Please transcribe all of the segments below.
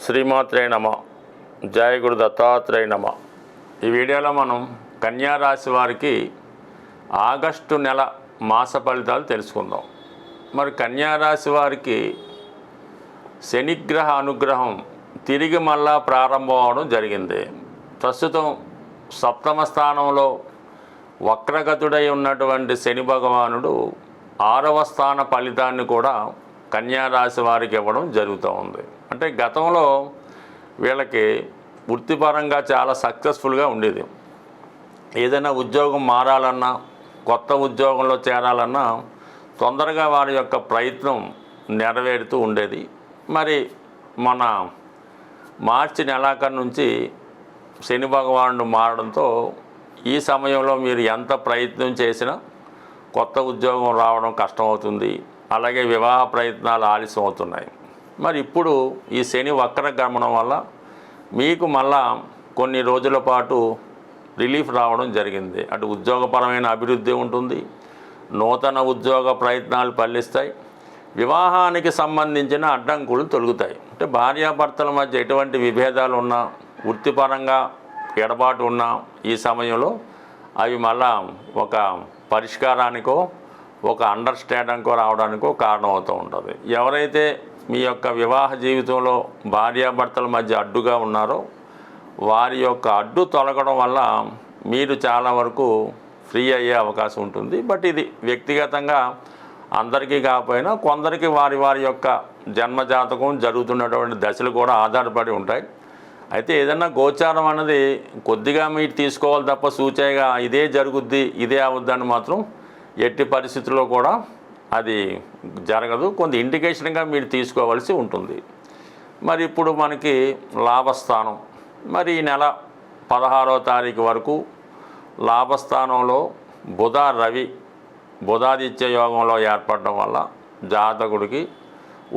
శ్రీమాత్రే నమ. జయ గురు దత్తాత్రేయ నమ. ఈ వీడియోలో మనం కన్యా రాశి వారికి ఆగస్టు నెల మాస ఫలితాలు తెలుసుకుందాం. మరి కన్యా రాశి వారికి శనిగ్రహ అనుగ్రహం తిరిగి మళ్ళా ప్రారంభం అవడం జరిగింది. ప్రస్తుతం సప్తమ స్థానంలో వక్రగతుడై ఉన్నటువంటి శని భగవానుడు ఆరవ స్థాన ఫలితాన్ని కూడా కన్యా రాశి వారికి ఇవ్వడం జరుగుతూ ఉంది. అంటే గతంలో వీళ్ళకి వృత్తిపరంగా చాలా సక్సెస్ఫుల్గా ఉండేది. ఏదైనా ఉద్యోగం మారాలన్నా కొత్త ఉద్యోగంలో చేరాలన్నా తొందరగా వారి యొక్క ప్రయత్నం నెరవేరుతూ ఉండేది. మరి మన మార్చి నెలాఖరు నుంచి శని భగవానుడు మారడంతో ఈ సమయంలో మీరు ఎంత ప్రయత్నం చేసినా కొత్త ఉద్యోగం రావడం కష్టమవుతుంది. అలాగే వివాహ ప్రయత్నాలు ఆలస్యం అవుతున్నాయి. మరి ఇప్పుడు ఈ శని వక్ర గమనం వల్ల మీకు మళ్ళా కొన్ని రోజుల పాటు రిలీఫ్ రావడం జరిగింది. అటు ఉద్యోగపరమైన అభివృద్ధి ఉంటుంది. నూతన ఉద్యోగ ప్రయత్నాలు ఫలిస్తాయి. వివాహానికి సంబంధించిన అడ్డంకులు తొలుగుతాయి. అంటే భార్యాభర్తల మధ్య ఎటువంటి విభేదాలు ఉన్నా వృత్తిపరంగా ఎడబాటు ఉన్నా ఈ సమయంలో అవి మళ్ళా ఒక పరిష్కారానికో ఒక అండర్స్టాండింగ్కో రావడానికో కారణమవుతూ ఉంటుంది. ఎవరైతే మీ యొక్క వివాహ జీవితంలో భార్యాభర్తల మధ్య అడ్డుగా ఉన్నారో వారి యొక్క అడ్డు తొలగడం వల్ల మీరు చాలా వరకు ఫ్రీ అయ్యే అవకాశం ఉంటుంది. బట్ ఇది వ్యక్తిగతంగా అందరికీ కాకపోయినా కొందరికి వారి వారి యొక్క జన్మజాతకం జరుగుతున్నటువంటి దశలు కూడా ఆధారపడి ఉంటాయి. అయితే ఏదన్నా గోచారం అన్నది కొద్దిగా మీరు తీసుకోవాలి తప్ప సూచయగా ఇదే జరుగుద్ది ఇదే అవుద్దని మాత్రం ఎట్టి పరిస్థితుల్లో కూడా అది జరగదు. కొంత ఇండికేషన్గా మీరు తీసుకోవాల్సి ఉంటుంది. మరి ఇప్పుడు మనకి లాభస్థానం. మరి ఈ నెల పదహారో తారీఖు వరకు లాభస్థానంలో బుధ రవి బుధాదిత్య యోగంలో ఏర్పడడం వల్ల జాతకుడికి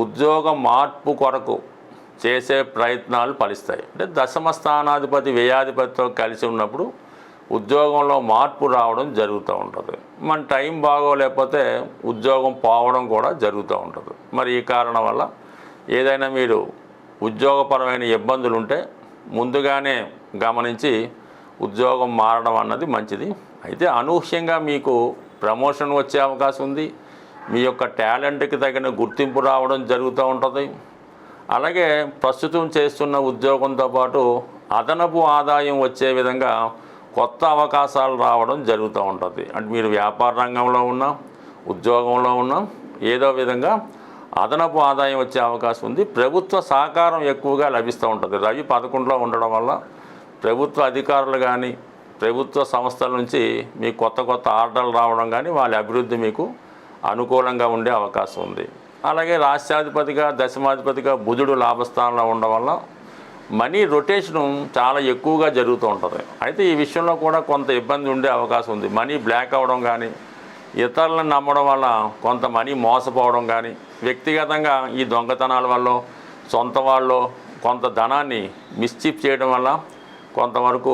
ఉద్యోగ మార్పు కొరకు చేసే ప్రయత్నాలు ఫలిస్తాయి. అంటే దశమ స్థానాధిపతి వ్యయాధిపతితో కలిసి ఉన్నప్పుడు ఉద్యోగంలో మార్పు రావడం జరుగుతూ ఉంటుంది. మన టైం బాగోలేకపోతే ఉద్యోగం పోవడం కూడా జరుగుతూ ఉంటుంది. మరి ఈ కారణం వల్ల ఏదైనా మీరు ఉద్యోగపరమైన ఇబ్బందులు ఉంటే ముందుగానే గమనించి ఉద్యోగం మారడం అన్నది మంచిది. అయితే అనూహ్యంగా మీకు ప్రమోషన్ వచ్చే అవకాశం ఉంది. మీ యొక్క టాలెంట్కి తగిన గుర్తింపు రావడం జరుగుతూ ఉంటుంది. అలాగే ప్రస్తుతం చేస్తున్న ఉద్యోగంతో పాటు అదనపు ఆదాయం వచ్చే విధంగా కొత్త అవకాశాలు రావడం జరుగుతూ ఉంటుంది. అంటే మీరు వ్యాపార రంగంలో ఉన్నా ఉద్యోగంలో ఉన్నా ఏదో విధంగా అదనపు ఆదాయం వచ్చే అవకాశం ఉంది. ప్రభుత్వ సహకారం ఎక్కువగా లభిస్తూ ఉంటుంది. రవి పదకొండులో ఉండడం వల్ల ప్రభుత్వ అధికారులు కానీ ప్రభుత్వ సంస్థల నుంచి మీకు కొత్త కొత్త ఆర్డర్లు రావడం కానీ వాళ్ళ అభివృద్ధి మీకు అనుకూలంగా ఉండే అవకాశం ఉంది. అలాగే రాష్ట్రాధిపతిగా దశమాధిపతిగా బుధుడు లాభస్థానంలో ఉండడం వల్ల మనీ రొటేషను చాలా ఎక్కువగా జరుగుతూ ఉంటుంది. అయితే ఈ విషయంలో కూడా కొంత ఇబ్బంది ఉండే అవకాశం ఉంది. మనీ బ్లాక్ అవ్వడం కానీ ఇతరులను నమ్మడం వల్ల కొంత మనీ మోసపోవడం కానీ వ్యక్తిగతంగా ఈ దొంగతనాల వల్ల సొంత వాళ్ళు కొంత ధనాన్ని మిస్చీప్ చేయడం వల్ల కొంతవరకు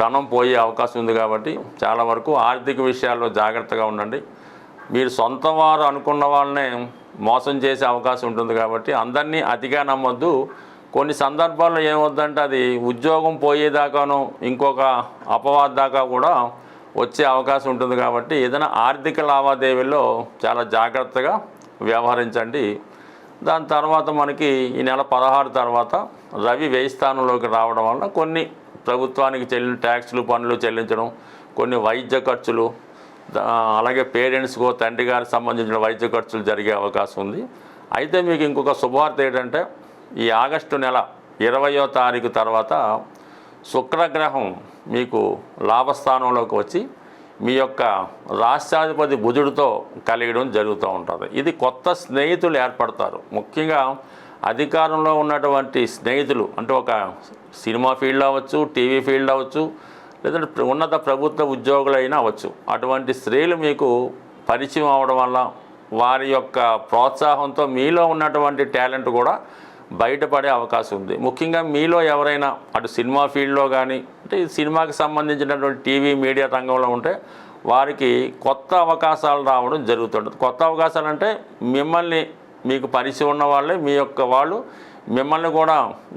ధనం పోయే అవకాశం ఉంది కాబట్టి చాలా వరకు ఆర్థిక విషయాల్లో జాగ్రత్తగా ఉండండి. మీరు సొంత వారు అనుకున్న వాళ్ళనే మోసం చేసే అవకాశం ఉంటుంది కాబట్టి అందరినీ అతిగా నమ్మొద్దు. కొన్ని సందర్భాల్లో ఏమవుద్దంటే అది ఉద్యోగం పోయేదాకాను ఇంకొక అపవాద దాకా కూడా వచ్చే అవకాశం ఉంటుంది కాబట్టి ఏదైనా ఆర్థిక లావాదేవీల్లో చాలా జాగ్రత్తగా వ్యవహరించండి. దాని తర్వాత మనకి ఈ నెల పదహారు తర్వాత రవి వ్యయ స్థానంలోకి రావడం వల్ల కొన్ని ప్రభుత్వానికి చెల్లిన ట్యాక్సులు పన్నులు చెల్లించడం కొన్ని వైద్య ఖర్చులు అలాగే పేరెంట్స్కో తండ్రి గారికి సంబంధించిన వైద్య ఖర్చులు జరిగే అవకాశం ఉంది. అయితే మీకు ఇంకొక శుభవార్త ఏంటంటే ఈ ఆగస్టు నెల ఇరవయో తారీఖు తర్వాత శుక్రగ్రహం మీకు లాభస్థానంలోకి వచ్చి మీ యొక్క రాష్ట్రాధిపతి బుధుడితో కలిగడం జరుగుతూ ఉంటుంది. ఇది కొత్త స్నేహితులు ఏర్పడతారు. ముఖ్యంగా అధికారంలో ఉన్నటువంటి స్నేహితులు అంటే ఒక సినిమా ఫీల్డ్ అవ్వచ్చు టీవీ ఫీల్డ్ అవ్వచ్చు లేదంటే ఉన్నత ప్రభుత్వ ఉద్యోగులైనా అవ్వచ్చు. అటువంటి స్త్రీలు మీకు పరిచయం అవడం వల్ల వారి యొక్క ప్రోత్సాహంతో మీలో ఉన్నటువంటి టాలెంట్ కూడా బయటపడే అవకాశం ఉంది. ముఖ్యంగా మీలో ఎవరైనా అటు సినిమా ఫీల్డ్లో కానీ అంటే ఈ సినిమాకి సంబంధించినటువంటి టీవీ మీడియా రంగంలో ఉంటే వారికి కొత్త అవకాశాలు రావడం జరుగుతుంటుంది. కొత్త అవకాశాలు అంటే మిమ్మల్ని మీకు పరిచయం ఉన్న వాళ్ళే మీ యొక్క వాళ్ళు మిమ్మల్ని కూడా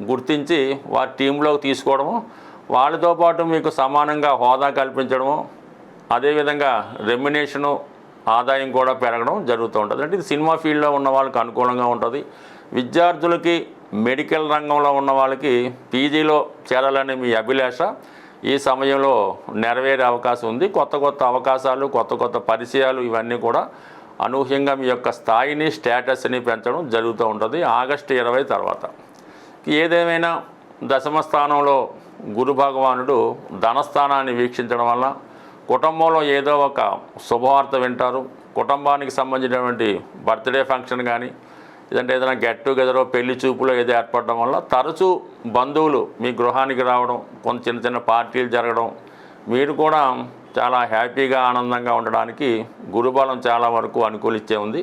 గుర్తించి వారి టీంలోకి తీసుకోవడము వాళ్ళతో పాటు మీకు సమానంగా హోదా కల్పించడము అదేవిధంగా రెమ్యునేషను ఆదాయం కూడా పెరగడం జరుగుతూ ఉంటుంది. అంటే ఇది సినిమా ఫీల్డ్లో ఉన్న వాళ్ళకి అనుకూలంగా ఉంటుంది. విద్యార్థులకి మెడికల్ రంగంలో ఉన్న వాళ్ళకి పీజీలో చేరాలనే మీ అభిలాష ఈ సమయంలో నెరవేరే అవకాశం ఉంది. కొత్త కొత్త అవకాశాలు కొత్త కొత్త పరిచయాలు ఇవన్నీ కూడా అనూహ్యంగా మీ యొక్క స్థాయిని స్టేటస్ని పెంచడం జరుగుతూ ఉంటుంది ఆగస్టు ఇరవై తర్వాత. ఏదేమైనా దశమ స్థానంలో గురు భగవానుడు ధనస్థానాన్ని వీక్షించడం వల్ల కుటుంబంలో ఏదో ఒక శుభవార్త వింటారు. కుటుంబానికి సంబంధించినటువంటి బర్త్డే ఫంక్షన్ కానీ లేదంటే ఏదైనా గెట్ టుగెదర్ పెళ్ళి చూపులో ఏదో ఏర్పడడం వల్ల తరచూ బంధువులు మీ గృహానికి రావడం కొంత చిన్న చిన్న పార్టీలు జరగడం మీరు కూడా చాలా హ్యాపీగా ఆనందంగా ఉండడానికి గురుబలం చాలా వరకు అనుకూలిచ్చే ఉంది.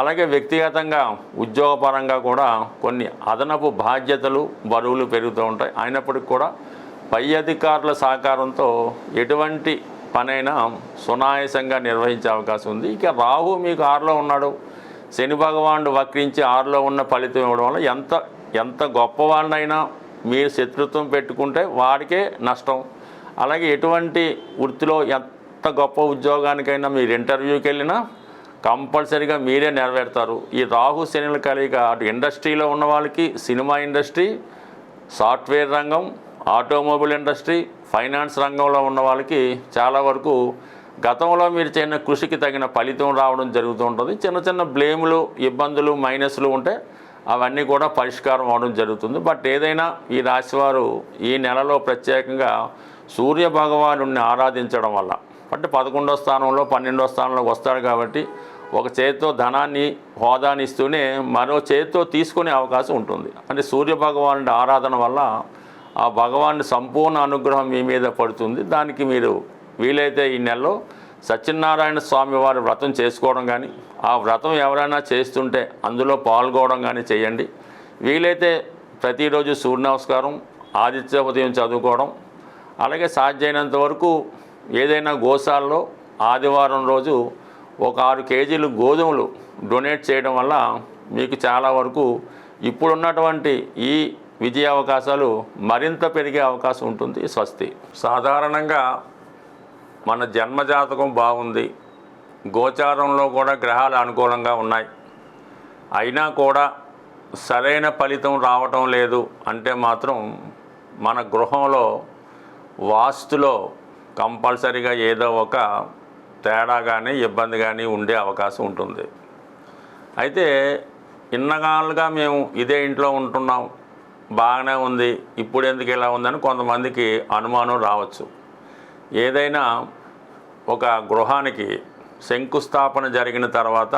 అలాగే వ్యక్తిగతంగా ఉద్యోగపరంగా కూడా కొన్ని అదనపు బాధ్యతలు బరువులు పెరుగుతూ ఉంటాయి. అయినప్పటికీ కూడా పై అధికారుల సహకారంతో ఎటువంటి పనైనా సునాయాసంగా నిర్వహించే అవకాశం ఉంది. ఇక రాహు మీకు ఆరులో ఉన్నాడు. శని భగవానుడు వక్రించి ఆరులో ఉన్న ఫలితం ఇవ్వడం వల్ల ఎంత ఎంత గొప్పవాడినైనా మీరు శత్రుత్వం పెట్టుకుంటే వాడికే నష్టం. అలాగే ఎటువంటి వృత్తిలో ఎంత గొప్ప ఉద్యోగానికైనా మీరు ఇంటర్వ్యూకి వెళ్ళినా కంపల్సరీగా మీరే నెరవేరుతారు. ఈ రాహు శనుల కలయిక అటు ఇండస్ట్రీలో ఉన్న వాళ్ళకి సినిమా ఇండస్ట్రీ సాఫ్ట్వేర్ రంగం ఆటోమొబైల్ ఇండస్ట్రీ ఫైనాన్స్ రంగంలో ఉన్న వాళ్ళకి చాలా వరకు గతంలో మీరు చేసిన కృషికి తగిన ఫలితం రావడం జరుగుతూ ఉంటుంది. చిన్న చిన్న బ్లేములు ఇబ్బందులు మైనస్లు ఉంటే అవన్నీ కూడా పరిష్కారం అవడం జరుగుతుంది. బట్ ఏదైనా ఈ రాశివారు ఈ నెలలో ప్రత్యేకంగా సూర్య భగవాను ఆరాధించడం వల్ల అంటే పదకొండో స్థానంలో పన్నెండో స్థానంలో వస్తాడు కాబట్టి ఒక చేతితో ధనాన్ని హోదాని ఇస్తూనే మరో చేతితో తీసుకునే అవకాశం ఉంటుంది. అంటే సూర్య భగవానుడి ఆరాధన వల్ల ఆ భగవాన్ని సంపూర్ణ అనుగ్రహం మీ మీద పడుతుంది. దానికి మీరు వీలైతే ఈ నెలలో సత్యనారాయణ స్వామి వారి వ్రతం చేసుకోవడం కానీ ఆ వ్రతం ఎవరైనా చేస్తుంటే అందులో పాల్గొనడం కానీ చేయండి. వీలైతే ప్రతిరోజు సూర్య నమస్కారం ఆదిత్య ఉదయం చదువుకోవడం అలాగే సాధ్యమైనంత వరకు ఏదైనా గోశాలలో ఆదివారం రోజు ఒక ఆరు కేజీలు గోధుమలు డొనేట్ చేయడం వల్ల మీకు చాలా వరకు ఇప్పుడున్నటువంటి ఈ విజయ అవకాశాలు మరింత పెరిగే అవకాశం ఉంటుంది స్వస్తి. సాధారణంగా మన జన్మజాతకం బాగుంది. గోచారంలో కూడా గ్రహాలు అనుకూలంగా ఉన్నాయి. అయినా కూడా సరైన ఫలితం రావటం లేదు అంటే మాత్రం మన గృహంలో వాస్తులో కంపల్సరీగా ఏదో ఒక తేడా కానీ ఇబ్బంది కానీ ఉండే అవకాశం ఉంటుంది. అయితే ఇన్నగాళ్ళుగా మేము ఇదే ఇంట్లో ఉంటున్నాం. బాగానే ఉంది ఇప్పుడు ఎందుకు ఇలా ఉందని కొంతమందికి అనుమానం రావచ్చు. ఏదైనా ఒక గృహానికి శంకుస్థాపన జరిగిన తర్వాత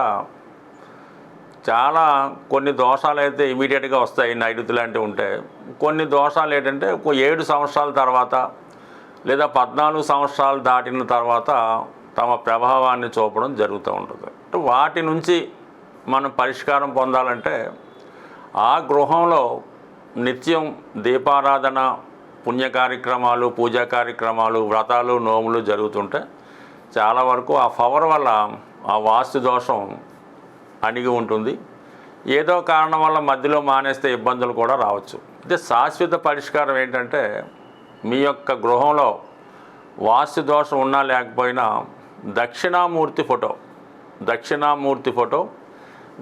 చాలా కొన్ని దోషాలు అయితే ఇమీడియట్గా వస్తాయి నైరుతి లాంటివి ఉంటే. కొన్ని దోషాలు ఏంటంటే ఒక ఏడు సంవత్సరాల తర్వాత లేదా పద్నాలుగు సంవత్సరాలు దాటిన తర్వాత తమ ప్రభావాన్ని చూపడం జరుగుతూ ఉంటుంది. వాటి నుంచి మనం పరిష్కారం పొందాలంటే ఆ గృహంలో నిత్యం దీపారాధన పుణ్య కార్యక్రమాలు పూజా కార్యక్రమాలు వ్రతాలు నోములు జరుగుతుంటే చాలా వరకు ఆ పవర్ వల్ల ఆ వాస్తు దోషం అణిగి ఉంటుంది. ఏదో కారణం వల్ల మధ్యలో మానేస్తే ఇబ్బందులు కూడా రావచ్చు. అయితే శాశ్వత పరిష్కారం ఏంటంటే మీ యొక్క గృహంలో వాస్తు దోషం ఉన్నా లేకపోయినా దక్షిణామూర్తి ఫోటో దక్షిణామూర్తి ఫోటో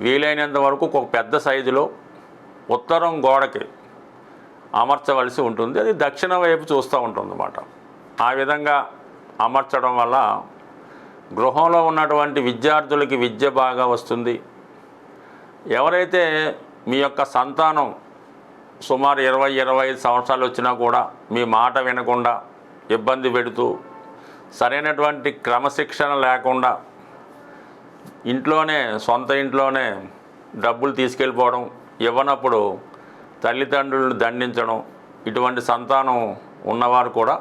వీలైనంత వరకు ఒక పెద్ద సైజులో ఉత్తరం గోడకి అమర్చవలసి ఉంటుంది. అది దక్షిణ వైపు చూస్తూ ఉంటుంది అన్నమాట ఆ విధంగా అమర్చడం వల్ల గృహంలో ఉన్నటువంటి విద్యార్థులకి విద్య బాగా వస్తుంది. ఎవరైతే మీ యొక్క సంతానం సుమారు ఇరవై ఇరవై ఐదు సంవత్సరాలు వచ్చినా కూడా మీ మాట వినకుండా ఇబ్బంది పెడుతూ సరైనటువంటి క్రమశిక్షణ లేకుండా ఇంట్లోనే సొంత ఇంట్లోనే డబ్బులు తీసుకెళ్ళిపోవడం ఇవ్వనప్పుడు తల్లిదండ్రులను దండించడం ఇటువంటి సంతానం ఉన్నవారు కూడా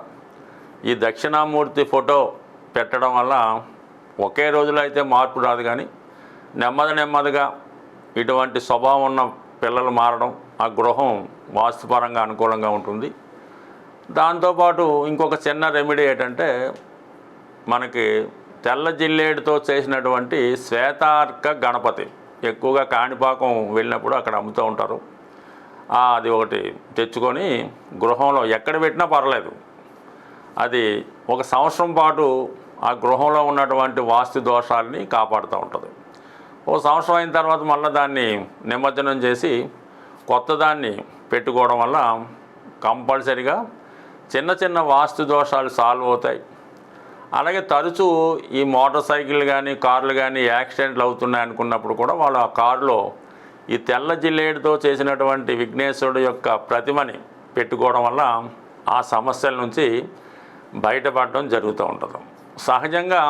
ఈ దక్షిణామూర్తి ఫోటో పెట్టడం వల్ల ఒకే రోజులో అయితే మార్పు రాదు కానీ నెమ్మది నెమ్మదిగా ఇటువంటి స్వభావం ఉన్న పిల్లలు మారడం ఆ గృహం వాస్తుపరంగా అనుకూలంగా ఉంటుంది. దాంతోపాటు ఇంకొక చిన్న రెమెడీ ఏంటంటే మనకి తెల్ల జిల్లేడుతో చేసినటువంటి శ్వేతార్క గణపతి ఎక్కువగా కాణిపాకం వెళ్ళినప్పుడు అక్కడ అమ్ముతూ ఉంటారు. అది ఒకటి తెచ్చుకొని గృహంలో ఎక్కడ పెట్టినా పర్లేదు. అది ఒక సంవత్సరం పాటు ఆ గృహంలో ఉన్నటువంటి వాస్తు దోషాలని కాపాడుతూ ఉంటుంది. ఓ సంవత్సరం అయిన తర్వాత మళ్ళీ దాన్ని నిమజ్జనం చేసి కొత్త దాన్ని పెట్టుకోవడం వల్ల కంపల్సరిగా చిన్న చిన్న వాస్తు దోషాలు సాల్వ్ అవుతాయి. అలాగే తరచూ ఈ మోటార్ సైకిల్ కానీ కార్లు కానీ యాక్సిడెంట్లు అవుతున్నాయి అనుకున్నప్పుడు కూడా వాళ్ళు ఆ కారులో ఈ తెల్ల జిల్లేడుతో చేసినటువంటి విఘ్నేశ్వరుడు యొక్క ప్రతిమని పెట్టుకోవడం వల్ల ఆ సమస్యల నుంచి బయటపడడం జరుగుతూ ఉంటుంది. సహజంగా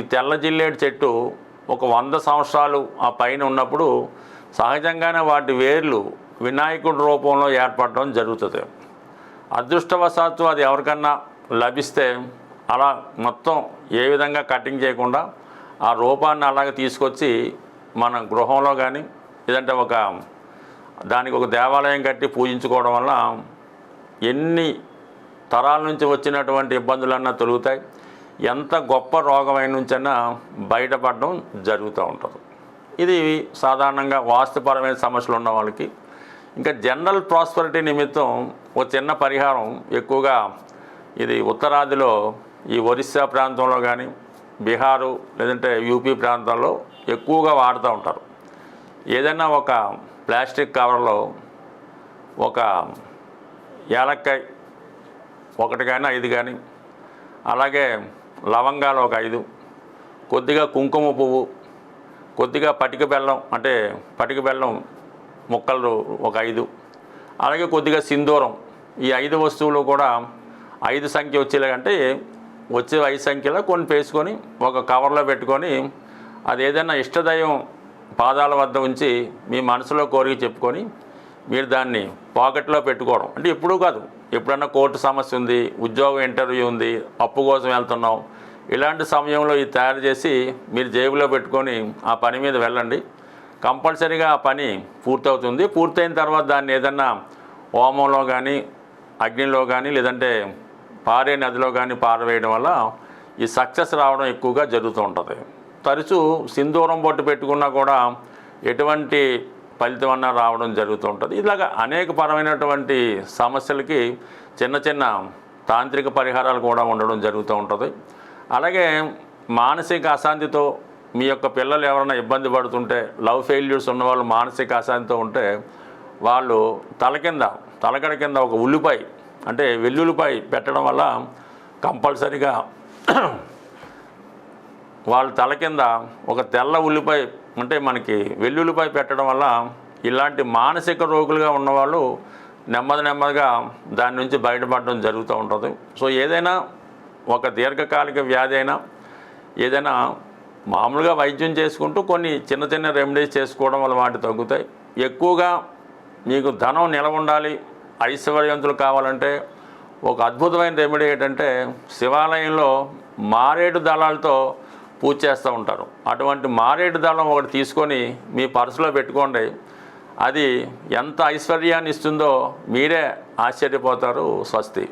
ఈ తెల్ల జిల్లేడు చెట్టు ఒక వంద సంవత్సరాలు ఆ పైన ఉన్నప్పుడు సహజంగానే వాటి వేర్లు వినాయకుడి రూపంలో ఏర్పడడం జరుగుతుంది. అదృష్టవశాత్తు అది ఎవరికన్నా లభిస్తే అలా మొత్తం ఏ విధంగా కటింగ్ చేయకుండా ఆ రూపాన్ని అలాగే తీసుకొచ్చి మన గృహంలో కానీ లేదంటే ఒక దానికి ఒక దేవాలయం కట్టి పూజించుకోవడం వల్ల ఎన్ని తరాల నుంచి వచ్చినటువంటి ఇబ్బందులన్నా తొలుగుతాయి. ఎంత గొప్ప రోగమైన నుంచైనా బయటపడడం జరుగుతూ ఉంటుంది. ఇది సాధారణంగా వాస్తుపరమైన సమస్యలు ఉన్న వాళ్ళకి. ఇంకా జనరల్ ప్రాస్పరిటీ నిమిత్తం ఒక చిన్న పరిహారం ఎక్కువగా ఇది ఉత్తరాదిలో ఈ ఒరిస్సా ప్రాంతంలో కానీ బీహారు లేదంటే యూపీ ప్రాంతాల్లో ఎక్కువగా వాడుతూ ఉంటారు. ఏదైనా ఒక ప్లాస్టిక్ కవర్లో ఒక యాలక్కాయ ఒకటి కానీ ఐదు కానీ అలాగే లవంగాలు ఒక ఐదు కొద్దిగా కుంకుమ పువ్వు కొద్దిగా పటిక బెల్లం అంటే పటిక బెల్లం ముక్కలు ఒక ఐదు అలాగే కొద్దిగా సింధూరం ఈ ఐదు వస్తువులు కూడా ఐదు సంఖ్య వచ్చేలాగంటే వచ్చే ఐదు సంఖ్యలో కొన్ని వేసుకొని ఒక కవర్లో పెట్టుకొని అది ఏదైనా ఇష్టదైవం పాదాల వద్ద ఉంచి మీ మనసులో కోరిక చెప్పుకొని మీరు దాన్ని పాకెట్లో పెట్టుకోవడం. అంటే ఎప్పుడూ కాదు. ఎప్పుడన్నా కోర్టు సమస్య ఉంది ఉద్యోగం ఇంటర్వ్యూ ఉంది అప్పు కోసం వెళ్తున్నాం. ఇలాంటి సమయంలో ఇది తయారు చేసి మీరు జేబులో పెట్టుకొని ఆ పని మీద వెళ్ళండి. కంపల్సరీగా ఆ పని పూర్తవుతుంది. పూర్తయిన తర్వాత దాన్ని ఏదన్నా హోమంలో కానీ అగ్నిలో కానీ లేదంటే పారే నదిలో కానీ పారవేయడం వల్ల ఈ సక్సెస్ రావడం ఎక్కువగా జరుగుతూ ఉంటుంది. తరచూ సింధూరం బొట్టు పెట్టుకున్నా కూడా ఎటువంటి ఫలితం అన్నా రావడం జరుగుతూ ఉంటుంది. ఇలాగ అనేక పరమైనటువంటి సమస్యలకి చిన్న చిన్న తాంత్రిక పరిహారాలు కూడా ఉండడం జరుగుతూ ఉంటుంది. అలాగే మానసిక అశాంతితో మీ యొక్క పిల్లలు ఎవరైనా ఇబ్బంది పడుతుంటే లవ్ ఫెయిల్యూర్స్ ఉన్న వాళ్ళు మానసిక అశాంతితో ఉంటే వాళ్ళు తల కింద తలకడ కింద ఒక ఉల్లిపాయ అంటే వెల్లుల్లిపాయ పెట్టడం వల్ల కంపల్సరిగా వాళ్ళ తల కింద ఒక తెల్ల ఉల్లిపాయ అంటే మనకి వెల్లుల్లిపాయ పెట్టడం వల్ల ఇలాంటి మానసిక రోగులుగా ఉన్నవాళ్ళు నెమ్మది నెమ్మదిగా దాని నుంచి బయటపడడం జరుగుతూ ఉంటుంది. సో ఏదైనా ఒక దీర్ఘకాలిక వ్యాధి అయినా ఏదైనా మామూలుగా వైద్యం చేసుకుంటూ కొన్ని చిన్న చిన్న రెమెడీస్ చేసుకోవడం వల్ల వాటి తగ్గుతాయి. ఎక్కువగా మీకు ధనం నిలవ ఉండాలి ఐశ్వర్యవంతులు కావాలంటే ఒక అద్భుతమైన రెమెడీ ఏంటంటే శివాలయంలో మారేడు దళాలతో పూజ చేస్తూ ఉంటారు. అటువంటి మారేడు దళం ఒకటి తీసుకొని మీ పర్సులో పెట్టుకోండి. అది ఎంత ఐశ్వర్యాన్ని ఇస్తుందో మీరే ఆశ్చర్యపోతారు స్వస్తి.